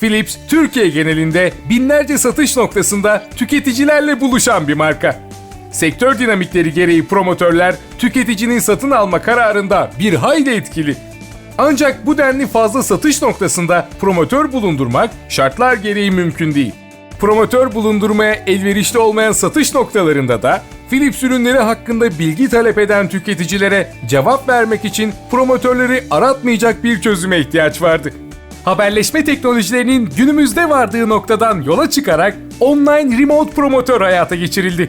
Philips, Türkiye genelinde binlerce satış noktasında tüketicilerle buluşan bir marka. Sektör dinamikleri gereği promotörler tüketicinin satın alma kararında bir hayli etkili. Ancak bu denli fazla satış noktasında promotör bulundurmak şartlar gereği mümkün değil. Promotör bulundurmaya elverişli olmayan satış noktalarında da Philips ürünleri hakkında bilgi talep eden tüketicilere cevap vermek için promotörleri aratmayacak bir çözüme ihtiyaç vardı. Haberleşme teknolojilerinin günümüzde vardığı noktadan yola çıkarak online remote promotör hayata geçirildi.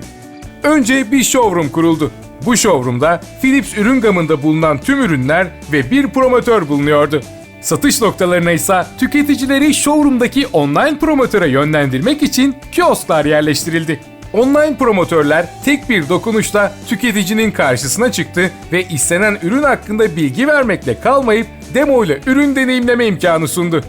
Önce bir showroom kuruldu. Bu showroom'da Philips ürün gamında bulunan tüm ürünler ve bir promotör bulunuyordu. Satış noktalarına ise tüketicileri showroom'daki online promotöre yönlendirmek için kiosklar yerleştirildi. Online promotörler tek bir dokunuşla tüketicinin karşısına çıktı ve istenen ürün hakkında bilgi vermekle kalmayıp demo ile ürün deneyimleme imkanı sundu.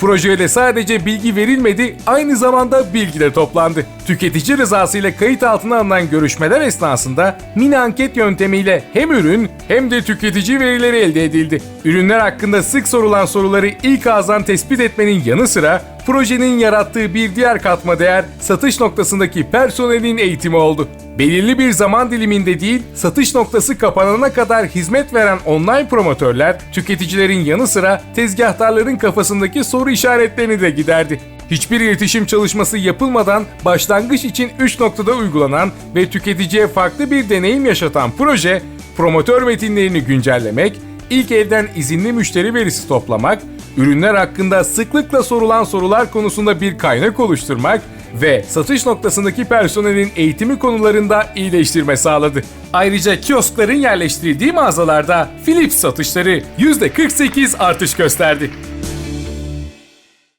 Projeye de sadece bilgi verilmedi, aynı zamanda bilgi de toplandı. Tüketici rızasıyla kayıt altına alınan görüşmeler esnasında mini anket yöntemiyle hem ürün hem de tüketici verileri elde edildi. Ürünler hakkında sık sorulan soruları ilk ağızdan tespit etmenin yanı sıra projenin yarattığı bir diğer katma değer satış noktasındaki personelin eğitimi oldu. Belirli bir zaman diliminde değil, satış noktası kapanana kadar hizmet veren online promotörler, tüketicilerin yanı sıra tezgahtarların kafasındaki soru işaretlerini de giderdi. Hiçbir iletişim çalışması yapılmadan başlangıç için 3 noktada uygulanan ve tüketiciye farklı bir deneyim yaşatan proje, promotör metinlerini güncellemek, ilk elden izinli müşteri verisi toplamak, ürünler hakkında sıklıkla sorulan sorular konusunda bir kaynak oluşturmak ve satış noktasındaki personelin eğitimi konularında iyileştirme sağladı. Ayrıca kioskların yerleştirildiği mağazalarda Philips satışları %48 artış gösterdi.